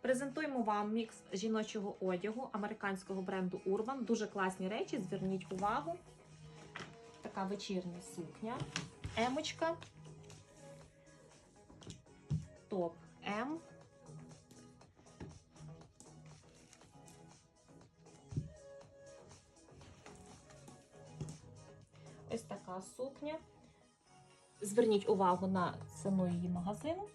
Презентуємо вам мікс жіночого одягу американського бренду Urban. Дуже класні речі. Зверніть увагу. Така вечірня сукня. Емочка. Топ М. Ось така сукня. Зверніть увагу на ціну її магазину.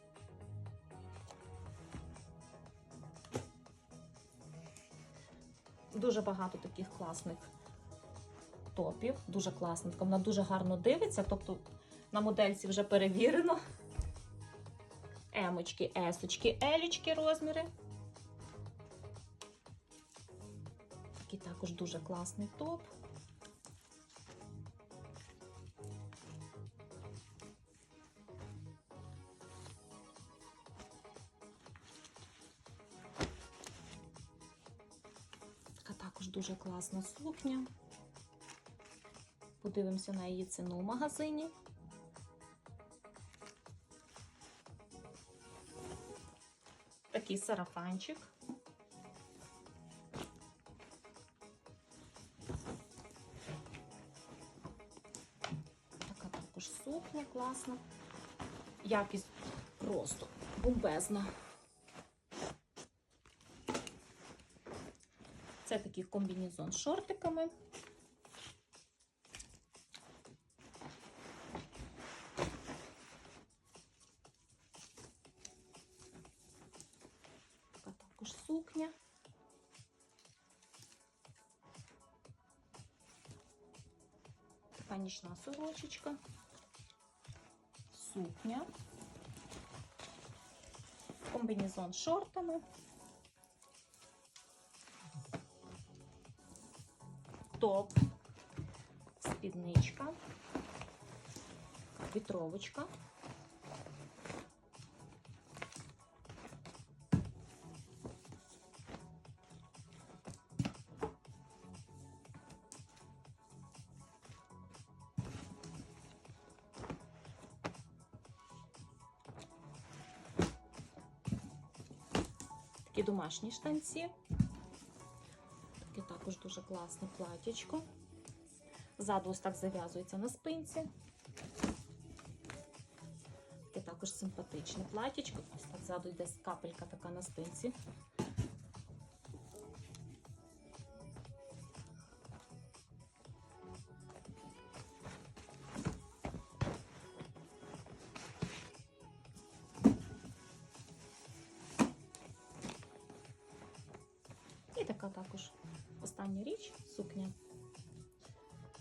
Дуже багато таких класних топів, дуже класних. Вона дуже гарно дивиться, тобто на модельці вже перевірено. Емочки, есочки, елічки розміри. Такий також дуже класний топ. Також дуже класна сукня. Подивимося на її ціну в магазині. Такий сарафанчик. Така також сукня класна. Якість просто бомбезна. Це такий комбінезон з шортиками. Така також сукня. Така нічна сорочечка. Сукня. Комбінезон з шортами. топ, спідничка, вітровочка. Такі домашні штанці. Таке також дуже класне платічко. Ззаду ось так зав'язується на спинці. Таке також симпатичне платічко. Ось так ззаду йде капелька така на спинці. Така також остання річ сукня.